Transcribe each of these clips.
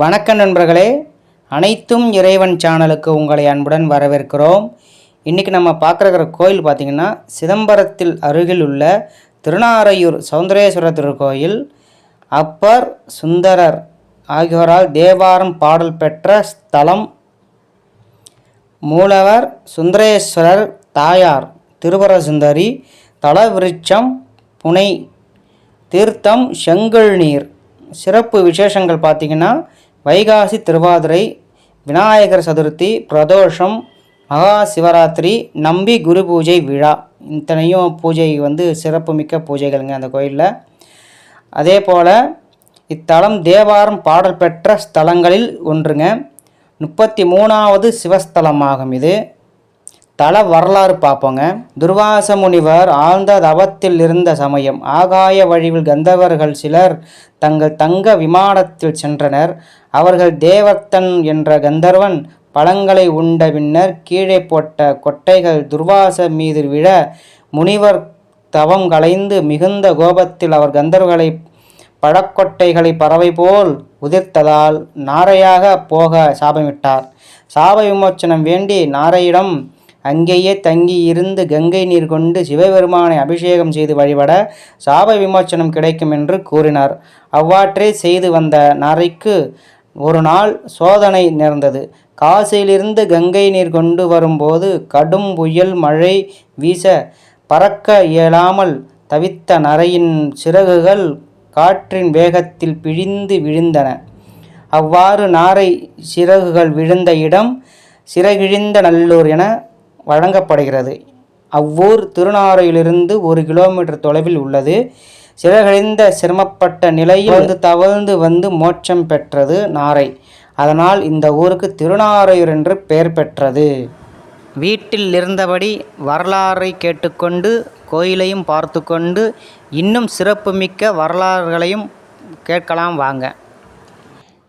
வணக்க நண்பர்களே. அனைத்தும் இறைவன் சேனலுக்கு உங்களை அன்புடன் வரவேற்கிறோம். இன்றைக்கி நம்ம பார்க்குற கோயில் பார்த்திங்கன்னா சிதம்பரத்தில் அருகில் உள்ள திருநாரையூர் சௌந்தரேஸ்வரர் திருக்கோயில். அப்பர் சுந்தரர் ஆகியோரால் தேவாரம் பாடல் பெற்ற ஸ்தலம். மூலவர் சுந்தரேஸ்வரர் தாயார் திருவர சுந்தரி தலவிருட்சம் புனை தீர்த்தம் செங்கல் நீர். சிறப்பு விசேஷங்கள் பார்த்திங்கன்னா வைகாசி திருவாதிரை விநாயகர் சதுர்த்தி பிரதோஷம் மகா சிவராத்திரி நம்பி குரு பூஜை விழா. இத்தனையும் பூஜை வந்து சிறப்புமிக்க பூஜைகள்ங்க அந்த கோயிலில். அதே போல் இத்தலம் தேவாரம் பாடல் பெற்ற ஸ்தலங்களில் ஒன்றுங்க. முப்பத்தி மூணாவது சிவஸ்தலமாகும் இது. தல வரலாறு பார்ப்போங்க. துர்வாச முனிவர் ஆழ்ந்த தவத்தில் இருந்த சமயம் ஆகாய வழிவில் கந்தவர்கள் சிலர் தங்கள் தங்க விமானத்தில் சென்றனர். அவர்கள் தேவத்தன் என்ற கந்தர்வன் பழங்களை உண்ட பின்னர் கீழே போட்ட கொட்டைகள் துர்வாச மீது விழ முனிவர் தவம் கலைந்து மிகுந்த கோபத்தில் அவர் கந்தர்வர்களை பழக்கொட்டைகளை பறவை போல் உதிர்த்ததால் நாரையாக போக சாபமிட்டார். சாப விமோச்சனம் வேண்டி நாரையிடம் அங்கேயே தங்கி இருந்து கங்கை நீர் கொண்டு சிவபெருமானை அபிஷேகம் செய்து வழிபட சாப விமோச்சனம் கிடைக்கும் என்று கூறினார். அவ்வாற்றே செய்து வந்த நாரைக்கு ஒரு நாள் சோதனை நேர்ந்தது. காசியிலிருந்து கங்கை நீர் கொண்டு வரும்போது கடும் புயல் மழை வீச பறக்க இயலாமல் தவித்த நரையின் சிறகுகள் காற்றின் வேகத்தில் பிழிந்து விழுந்தன. அவ்வாறு நாரை சிறகுகள் விழுந்த இடம் சிறகிழிந்த நல்லூர் என வழங்கப்படுகிறது. அவ்வூர் திருநாரையிலிருந்து ஒரு கிலோமீட்டர் தொலைவில் உள்ளது. சிறகழிந்த சிரமப்பட்ட நிலையில் வந்து தவழ்ந்து வந்து மோட்சம் பெற்றது நாரை. அதனால் இந்த ஊருக்கு திருநாரையூர் என்று பெயர் பெற்றது. வீட்டில் இருந்தபடி வரலாறை கேட்டுக்கொண்டு கோயிலையும் பார்த்து கொண்டு இன்னும் சிறப்புமிக்க வரலாறுகளையும் கேட்கலாம் வாங்க.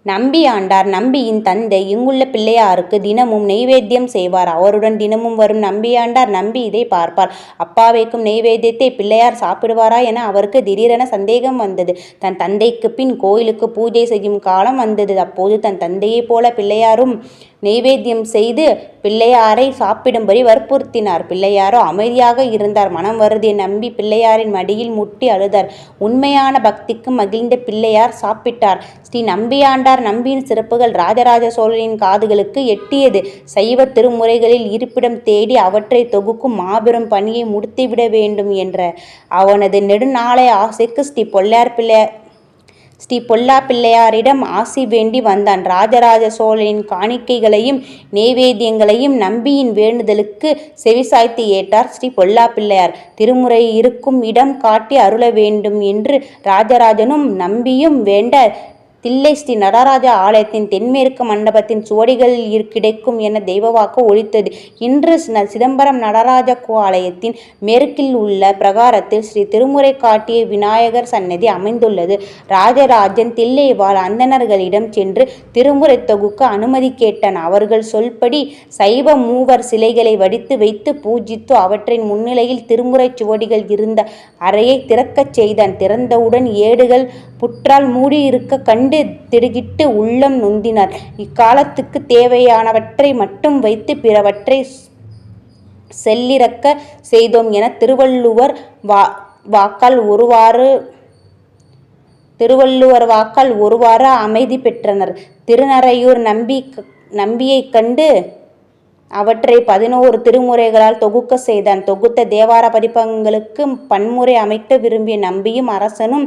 நம்பி ஆண்டார் நம்பியின் தந்தை இங்குள்ள பிள்ளையாருக்கு தினமும் நெய்வேத்தியம் செய்வார். அவருடன் தினமும் வரும் நம்பியாண்டார் நம்பி இதை பார்ப்பார். அப்பா வைக்கும் நெய்வேத்தியத்தை பிள்ளையார் சாப்பிடுவாரா என அவருக்கு திடீரென சந்தேகம் வந்தது. தன் தந்தைக்கு பின் கோயிலுக்கு பூஜை செய்யும் காலம் வந்தது. அப்போது தன் தந்தையைப் போல பிள்ளையாரும் நெய்வேத்தியம் செய்து பிள்ளையாரை சாப்பிடும்படி வற்புறுத்தினார். பிள்ளையாரோ அமைதியாக இருந்தார். மனம் வருதியை நம்பி பிள்ளையாரின் மடியில் முட்டி அழுதார். உண்மையான பக்திக்கு மகிழ்ந்த பிள்ளையார் சாப்பிட்டார். ஸ்ரீ நம்பியாண்டார் நம்பியின் சிறப்புகள் ராஜராஜ சோழனின் காதுகளுக்கு எட்டியது. சைவ திருமுறைகளில் இருப்பிடம் தேடி அவற்றை தொகுக்கும் மாபெரும் பணியை முடித்துவிட வேண்டும் என்ற அவனது நெடுநாளை ஆசைக்கு ஸ்ரீ பொள்ளையார் பிள்ளையார் ஸ்ரீ பொல்லா பிள்ளையாரிடம் ஆசி வேண்டி வந்தான். ராஜராஜ சோழனின் காணிக்கைகளையும் நெய்வேத்தியங்களையும் நம்பியின் வேண்டுதலுக்கு செவிசாய்த்து ஏற்றார் ஸ்ரீ பொல்லா பிள்ளையார். திருமுறை இருக்கும் இடம் காட்டி அருள வேண்டும் என்று ராஜராஜனும் நம்பியும் வேண்ட தில்லை ஸ்ரீ நடராஜா ஆலயத்தின் தென்மேற்கு மண்டபத்தின் சுவடிகளில் கிடைக்கும் என தெய்வவாக்கு ஒழித்தது. இன்று சிதம்பரம் நடராஜ ஆலயத்தின் மேற்கில் உள்ள பிரகாரத்தில் ஸ்ரீ திருமுறை காட்டிய விநாயகர் சன்னதி அமைந்துள்ளது. ராஜராஜன் தில்லை வாழ் அந்தணர்களிடம் சென்று திருமுறை தொகுக்க அனுமதி கேட்டான். அவர்கள் சொல்படி சைவ மூவர் சிலைகளை வடித்து வைத்து பூஜித்து அவற்றின் முன்னிலையில் திருமுறை சுவடிகள் இருந்த அறையை திறக்கச் செய்தான். திறந்தவுடன் ஏடுகள் புற்றால் மூடியிருக்க கண்டு திடுகிட்டு உள்ளம் நொந்தினார். இக்காலத்துக்கு தேவையானவற்றை மட்டும் வைத்து பிறவற்றை செல்லிறக்க செய்தோம் என திருவள்ளுவர் வா வாக்கால் ஒருவாறு திருவள்ளுவர் வாக்கால் ஒருவாறு அமைதி பெற்றனர். திருநறையூர் நம்பி நம்பியைக் கண்டு அவற்றை பதினோரு திருமுறைகளால் தொகுக்க செய்தான். தொகுத்த தேவார பதிப்பங்களுக்கு பன்முறை அமைக்க விரும்பிய நம்பியும் அரசனும்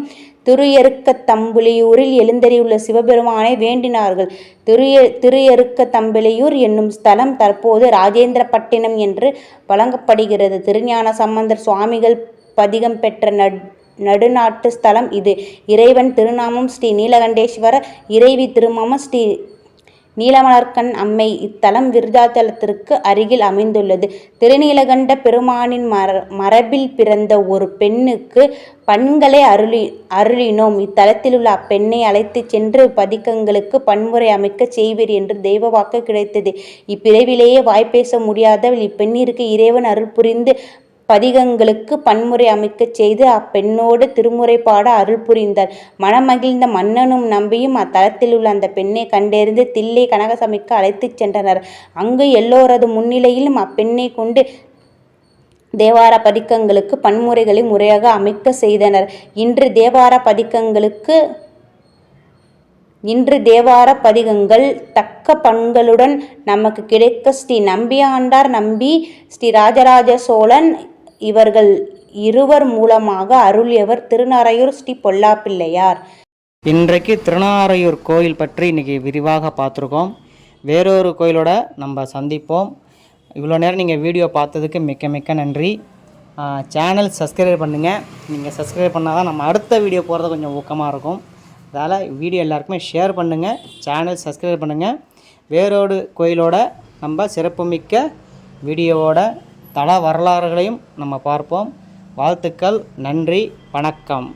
திருயருக்க தம்புலியூரில் எழுந்தறியுள்ள சிவபெருமானை வேண்டினார்கள். திரு திருயருக்க தம்பிலியூர் என்னும் ஸ்தலம் தற்போது ராஜேந்திரப்பட்டினம் என்று வழங்கப்படுகிறது. திருஞான சம்பந்தர் சுவாமிகள் பதிகம் பெற்ற நட் நடுநாட்டு ஸ்தலம் இது. இறைவன் திருநாமம் ஸ்ரீ நீலகண்டேஸ்வரர் இறைவி திருநாமம் ஸ்ரீ நீலமலர்கண் அம்மை இத்தலம் விருதாச்சலத்திற்கு அருகில் அமைந்துள்ளது. திருநீலகண்ட பெருமானின் மர மரபில் பிறந்த ஒரு பெண்ணுக்கு பண்களை அருளி அருளினோம். இத்தலத்தில் உள்ள அப்பெண்ணை அழைத்து சென்று பதிக்கங்களுக்கு பன்முறை அமைக்க செய்வீர் என்று தெய்வ வாக்கு கிடைத்தது இப்பிறவிலேயே வாய்ப்பேச முடியாதவள் இப்பெண்ணிற்கு இறைவன் அருள் புரிந்து பதிகங்களுக்கு பன்முறை அமைக்கச் செய்து அப்பெண்ணோடு திருமுறை பாட அருள் புரிந்தார். மனமகிழ்ந்த மன்னனும் நம்பியும் அத்தலத்தில் உள்ள அந்த பெண்ணை கண்டறிந்து தில்லை கனகசாமிக்கு அழைத்துச் சென்றனர். அங்கு எல்லோரது முன்னிலையிலும் அப்பெண்ணை கொண்டு தேவார பதிக்கங்களுக்கு பன்முறைகளை முறையாக அமைக்க செய்தனர். இன்று தேவார பதிக்கங்களுக்கு இன்று தேவார பதிகங்கள் தக்க பண்களுடன் நமக்கு கிடைக்க ஸ்ரீ நம்பியாண்டார் நம்பி ஸ்ரீ ராஜராஜ சோழன் இவர்கள் இருவர் மூலமாக அருளியவர் திருநாரையூர் ஸ்ரீ பொல்லாப்பிள்ளையார். இன்றைக்கு திருநாரையூர் கோயில் பற்றி இன்றைக்கி விரிவாக பார்த்துருக்கோம். வேறொரு கோயிலோட நம்ம சந்திப்போம். இவ்வளோ நேரம் நீங்கள் வீடியோ பார்த்ததுக்கு மிக்க மிக்க நன்றி. சேனல் சப்ஸ்கிரைப் பண்ணுங்கள் நீங்கள் சப்ஸ்கிரைப் பண்ணால் தான் நம்ம அடுத்த வீடியோ போகிறது கொஞ்சம் ஊக்கமாக இருக்கும். அதால் வீடியோ எல்லாருக்குமே ஷேர் பண்ணுங்கள் சேனல் சப்ஸ்கிரைப் பண்ணுங்கள் வேறொரு கோயிலோட நம்ம சிறப்புமிக்க வீடியோவோட தல வரலாறுகளையும் நம்ம பார்ப்போம். வாழ்த்துக்கள் நன்றி வணக்கம்.